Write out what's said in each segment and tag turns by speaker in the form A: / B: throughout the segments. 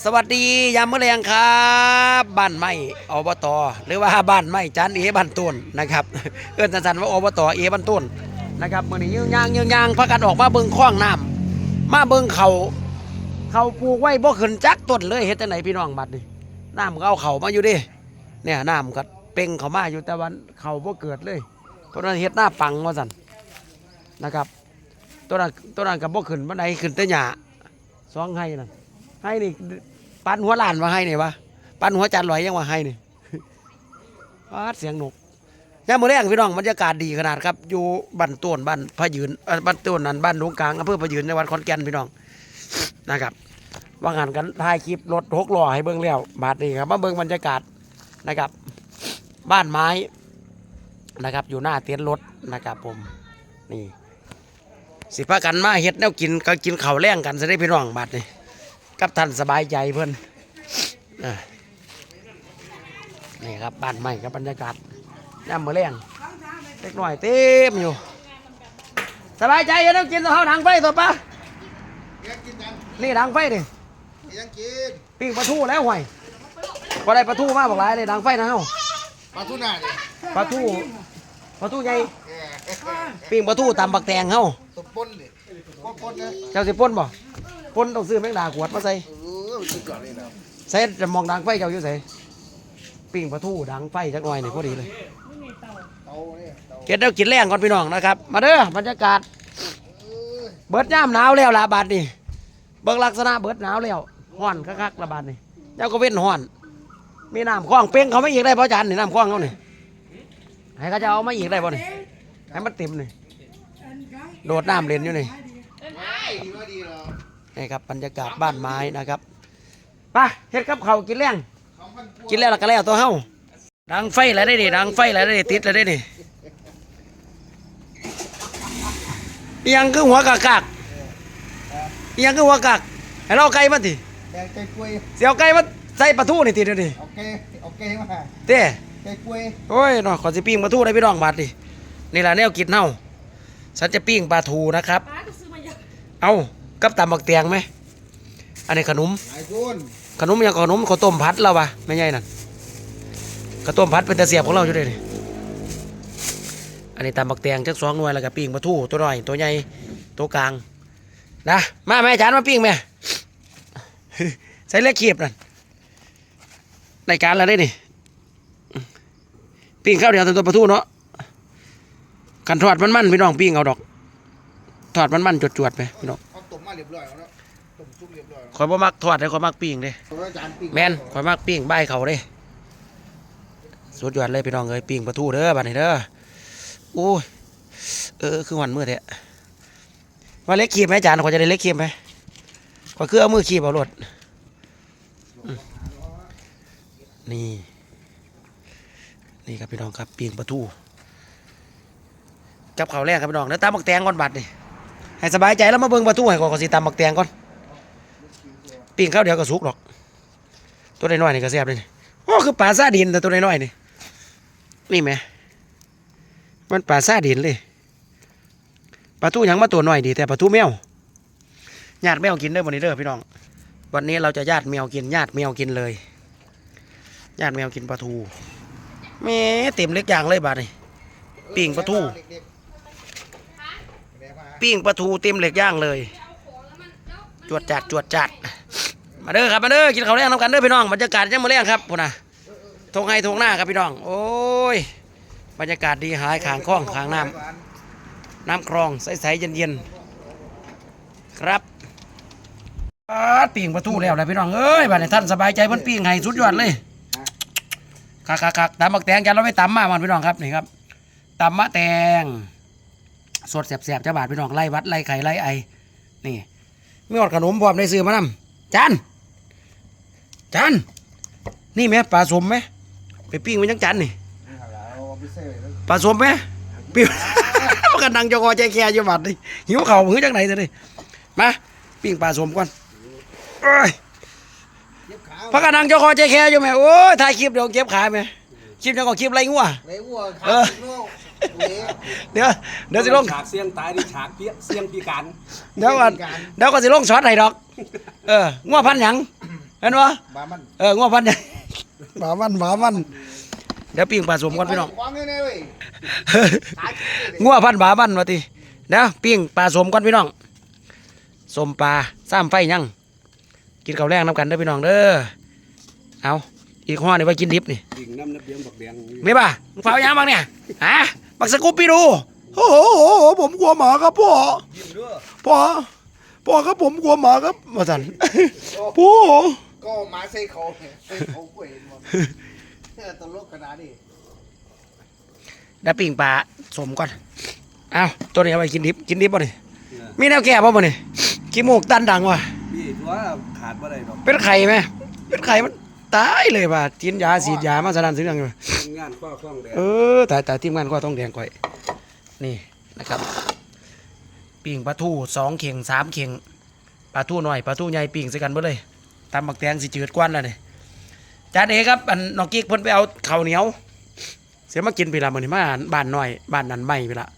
A: สวัสดียามมื้อแรงครับบ้านไม้อบตหรือว่าบ้านไม้จันเอบ้านต้นนะครับเอิ้อนสันๆว่าอบตเอบ้านต้นนะครับมื้อนี้ยืงยางยืงยางพากันออกมาเบิ่งคลองน้ำมาเบิ่งเขาเขาปลูกไว้บ่ขึ้นจักต้นเลยเฮ็ดจังไดพี่น้องบัดนี้น้ำก็เอาเขามาอยู่ดิเนี่ยน้ำก็เป่งเขามาอยู่แต่วันเขาบ่เกิดเลยเพราะนั้นเฮ็ดหน้าปังว่าซั่นนะครับตัวนั้นตัวนั้นก็บ่ขึ้นบันไดขึ้นแต่หญ้าสองไห้นั่น ให้นี่ปันหัวล้านว่าให้นี่วะปันหัวจานลอยยังว่าให้นี่วาดเสียงนกย่ามมื้อแรงพี่น้องบรรยากาศดีขนาดครับ อยู่บ้านต้นบ้านพะยืนบ้านต้นนั้นบ้านหลวงกลางอำเภอพะยืนจังหวัดขอนแก่นพี่น้องนะครับว่างานกันถ่ายคลิปรถหกล้อให้เบิ่งแล้วบาดนี้ครับมาเบิ่งบรรยากาศนะครับ บ้านไม้นะครับ อยู่หน้าเต็นท์รถนะครับผมนี่สิพากันมาเฮ็ดแนวกินก็กินข้าวแรงกันซะได้พี่น้องบาดนี้ กับท่านสบายใจเพื่อนอะนี่ครับบ้านใหม่กับบรรยากาศย่ำมือแรงเล็กน้อยเต็มอยู่ สบายใจอยังต้องกินตัวเขาดังไฟตัวปะ
B: ยังกินกัน
A: นี่ดังไฟดิ
B: ยังกิน
A: ปิ้งปลาทูแล้วห่วยพอได้ปลาทูมาบอกหลายเลยดังไฟนะเฮา
B: ปลาทูน่าเนี่ย
A: ปลาทูปลาทูใหญ่
B: เออ
A: ปิ้งปลาทูตำบักแตงเฮา
B: ตัวป้นเลยป้นป้นนะ
A: เจ้าสิป่นบ่ ป่นต้องซื้อแมงดาขวดมาใส่
B: เออมันสุดยอดเลยนะ
A: ใส่จะมองดังไฟเจ้าอยู่ใส่ปิ้งปลาทูดังไฟจักหน่อยนี่พอดีเลย
B: เตาเนี่ยเตา
A: เก็ดแล้วกินแรงก่อนพี่น้องนะครับ มาเด้อบรรยากาศ
B: เออ
A: เบิดย่ามหนาวแล้วละบาดนี่เบิ่งลักษณะเบิดหนาวแล้วห้อนคักๆละบาดนี่เจ้าก็เว้นห้อน มีน้ำคลองเป้งเขาไม่อีกได้เพราะจานนี่น้ำคลองเขานี่ให้เขาจะเอามาอีกได้ป่นี่ให้มันเต็มนี่โดดน้ำเล่นอยู่นี่
B: ดีว่าดีเหรอ
A: นี่ครับบรรยากาศบ้านไม้นะครับไปเฮ็ดกับเขาวกินแรง
B: สองพันกว่า
A: กินแล้วและก็แล้วตัวเฮาดังไฟแล้วได้ดิดังไฟแล้วได้ดิติดแล้วได้ดิอิหยังคือหัวกากากอิหยังคือหัวกากให้เราเอาไก่มาติ
B: แดงไก่กล้วย
A: เสียวไก่มาใส่ปลาทูนี่ติเดี๋ยวดิ
B: เอาไก่เอาไก่มา
A: เต้
B: ไก่กล้วย
A: โอ้ยเนาะขอสิปิ้งปลาทูได้พี่น้องบาดดินี่ล่ะแนวกินเฮาฉันจะปิ้งปลาทูนะครับเอา กับตำบักเตียงไหม อันนี้ขนม
B: หลายคน
A: ขนมอย่างขนมข้าวต้มพัดเราวะไม่ใช่นั่นข้าวต้มพัดเป็นตะเสียบของเราอยู่เลยนี่อันนี้ตำบักแตงจักสองหน่วยแล้วก็ปิ้งปลาทูตัวน้อยตัวใหญ่ตัวกลางนะมาแม่จานมาปิ้งแม่ใส่เล็กขีบนั่นในการแล้วได้นี่ปิ้งข้าวเดียวแต่ตัวปลาทูเนาะกันทอดมันมันๆพี่น้องปิ้งเอาดอก ทอดมันมันๆจวดๆไปพี่น้อง
B: เอาต้มมาเรียบร้อยแล้วเนาะต้มซุปเรียบร้อยแล้ว
A: คอยบ่มักทอดเลยคอยมักปิ้งเด้
B: เพราะว่าจานปิ้ง
A: แมนข่อยมากปิ้งใบายเขาเด้สุดยอดเลยพี่น้องเอ้ยปิ้งปลาทูเด้อบัดนี้เด้อโอ้ยเออคือหวันมือแท้ว่าเล็กขีบไหมจานขอยจะได้เล็กขีบไหมขอยคือเอามือขีบเอารถอืมนี่ นี่ครับพี่น้องครับปิ้งปลาทูกับข้าวแรกครับพี่น้องเดี๋ยวตามบักแตงก่อนบัดนี่ ให้สบายใจแล้วมาเบิ่งปลาทูให้ก่อนก่อนสิตามบักแตงก่อนปิ้งข้าวเดียวก็สุกหรอก ตัวน้อยๆนี่ก็แซ่บเลยโอ้คือปลาซาดินแต่ตัวน้อยๆนี่นี่ไหมมันปลาซาดินเลยปลาทูยังมาตัวน้อยดี แต่ปลาทูแมวญาติแมวกินเด้อวันนี้เด้อพี่น้อง วันนี้เราจะญาติแมวกินญาติแมวกินเลยญาติแมวกินปลาทูแม่เต็มเล็กอย่างเลยบาดนี่ปิ้งปลาทู
B: เด็กๆแดกมา
A: ปิ้งปลาทูเต็มเหล็กย่างเลย จวดจัดจวดจัด มาเด้อครับมาเด้อกินข้าวแรงน้ำกันเด้อพี่น้องบรรยากาศยังมาแรงครับพุ่นนะทงไห้ทงหน้าครับพี่น้อง โอ้ย บรรยากาศดีหายขางคล้องขางน้ำน้ำคลองใสๆเย็นๆครับปิ้งปลาทูแล้วนะพี่น้องเอ้ยบัดนี้ท่านสบายใจเพิ่นปิ้งให้สุดยอดเลยคักคักคักตำบักแตงจะเราไม่ตำมามันพี่น้องครับนี่ครับตำมะแตง สดแสบๆเจ้าบาทพี่น้องไล่วัดไล่ไข่ไล่ไอนี่มีอดขนมพร้อมได้ซื้อมานำจานจานนี่ไหมปลาสมไหมไปปิ้งไว้ยังจานนี่
B: เอาไปเซ่แล้ว
A: ปลาสมไหมปิ้งมันกันดังจงอใจแค่จังหวัดนี่หิวเข่าวมือจากไหนจะดิมาปิ้งปลาสมก่อนเอ้ย
B: เย็บขา
A: พักกันดังจงอใจแค่อยู่ไหมโอ้ยถ่ายคลิปเดี๋ยวเก็บขาไหมคลิปยังก็คลิปไรงัว
B: เลยวัวขา
A: เออ
B: โน่เละ
A: เดี๋ยวเดี๋ยวสิลง
C: ฉากเสียงตายนี่ฉากเพี้ยเสียงพิการ
A: เดี๋ยวก่อนเดี๋ยวก็สิลงช็อตให้ดอก เอองัวพันหยังเห็นบ่
B: บามัน
A: เอองัวพันธุ์ใหญ่หมามันหมามันเดี๋ยวปิ้งปลาสมก่อนพี่น้อง
B: ควางแน่ๆเว้ยขาจิกเลย
A: งัวพันธุ์หมามันว่าติเดี๋ยวปิ้งปลาสมก่อนพี่น้องสมปลาซ้ำไฟยังกินข้าวแรงน้ำกันเด้อพี่น้องเด้อเอาอีกห่อนี่ไว้กินดิบนี่
C: ดิ่งน้ำน้ำเบี้ยงบักแดง
A: ไม่ป่ะมึงเฝ้ายังบ้างเนี่ยฮะ บักสกูปปี้ดูโอ้โหผมกลัวหมาครับพ่อ
C: ยิ้มด้วย
A: พ่อพ่อครับผมกลัวหมาครับมาสันพ่อ
B: ก็มาใส่เขาใส่เขาเว้ยหมดเออตลกขนาดนี้
A: เดี๋ยวปิ้งปลาสมก่อนเอาตัวนี้เอาไปกินดิบกินดิบป่ะนี่มีแนวแก้ป่ะป่ะนี่ขี้มูกตันดังว่ะ
C: พี่ตัวขาดบ่ได้ดอก
A: เป็นไข่ไหมเป็นไข่มันตายเลยว่ะกินยาฉีดยามาสนั่นสิ่งอย่างอยู่
C: ทำงานข้อข้องแดง
A: เออแต่แต่ทีมงานก็ต้องแดงก่อย นี่นะครับปิ่งปลาทูสองเข่งสามเข่งปลาทูหน่อยปลาทูใหญ่ปิ่งใส่กันเบ่เลยตำบักแตงสิจืดกวนแล้วนี่จานเอครับอันน้องกิ๊กเพิ่นไปเอาข้าวเหนียว เสียมากินไปละมื้อนี้มาบ้านหน้อยบ้านนั้นไม่ไปละ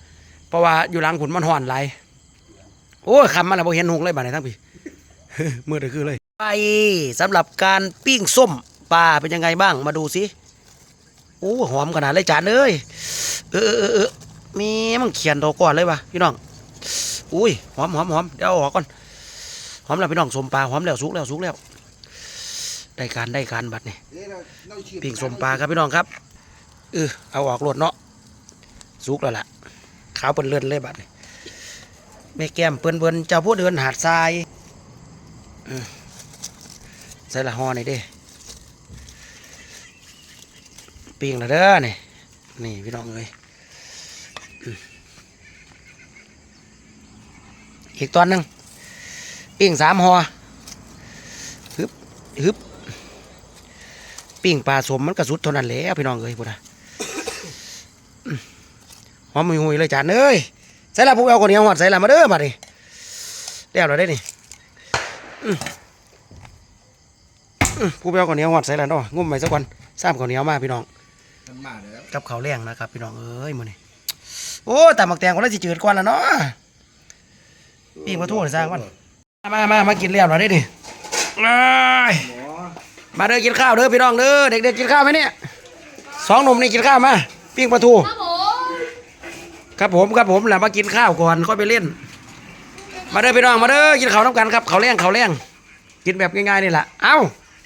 A: เพราะว่าอยู่หลังผุนมันห่อนหลายโอ้ยคำมันละบ่เห็นหุงเลยบ้านไหนทั้งพี่มือเดือคือเลยไปสำหรับการปิ้งส้มปลาเป็นยังไงบ้างมาดูสิ โอ้หอมขนาดเลยจานเอ้ยเออเออเออมีมันเขียนตัวก่อนเลยวะพี่น้องอุ้ยหอมหอมหอมเดี๋ยวออกก่อนหอมแล้วพี่น้องสมปลาหอมแล้วสุกแล้วสุกแล้วได้การได้การบัดนี่
B: เอ้ยเราเราฉีด
A: ปิ้งสมปลาครับพี่น้องครับเออเอาออกรวดเนาะสุกแล้วล่ะขาวเปิ้นเลื่อนเลยบัดนี่แม่แก้มเปิ้นเปิ้นเจ้าผู้เดินหาดทรายใส่ละห่อนี่เด้ ปิ้งแล้วเด้อนี่นี่พี่น้องเอ้ยอีกตอนหนึ่งปิ้งสามหอฮึบฮึบปิ้งปลาสมมันกระสุดเท่านั้นแหล้วพี่น้องเอ้ยพุ่นะหอมหุยเลยจานเอ้ยใส่ละผู้เอาคนเหนียวหอดใส่ละมาเด้อมาดิเดี๋ยวเราได้นี่อื้ออื้อผู้เอนเหนียวหอดใส่ละเนาะงุ่มไปสักวันซ้ำข้าวเหนียวมาพี่น้อง
B: มันมาแล้ว
A: กับข้าวแรงนะครับพี่น้องเอ้ยมื้อนี้โอ้แต่หมักแตงคนละสิจืดกว่าละเนาะปิ้งปลาทูให้สร้างก่อนมามามากินแล้วเราได้ดิเอ้ย
C: หมอ
A: มาเด้อกินข้าวเด้อพี่น้องเด้อเด็กๆกินข้าวไหมเนี่ยสองหนุ่มนี่กินข้าวมาปิ้งปลาทู
D: ครับผม
A: ครับผมครับผมแหละมากินข้าวก่อนค่อยไปเล่น มาเด้อพี่น้องมาเด้อกินข้าวน้ำกันครับข้าวแรงข้าวแรงกินแบบง่ายๆนี่แหละเอ้า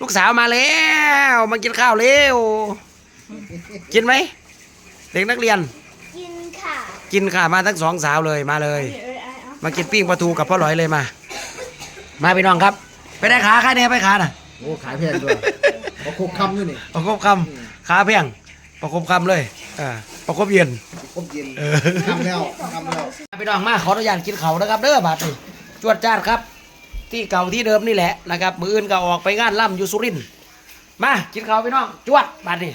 A: ลูกสาวมาแล้วมากินข้าวเร็ว กินไหมเด็กนักเรียน
D: กินค่ะ
A: กินค่ะมาทั้งสองสาวเลยมาเลย
D: เอ้ยเอาเอา
A: มากินปิ้งปลาทูกับพ่อหลอยเลยมา มาพี่น้องครับ ไปได้ขาใครเนี่ยไปขาน่ะ
B: โอ้ขายแพงด้วยเอาคุกคำด้วยนี่
A: ประคบคำขาเพียงประคบคำเลยอ่าประคบเย็น
B: คมเย็นทำแล้วทำแล้ว
A: พี่น้องมาขออนุญาตกินเขาวนะครับเด้อบาดนี่จวดจ้าดครับ ที่เก่าที่เดิมนี่แหละนะครับมืออื่นก็ออกไปงานล่ำอยู่สุรินทร์มากินเขาวพี่น้องจวดบาดนี่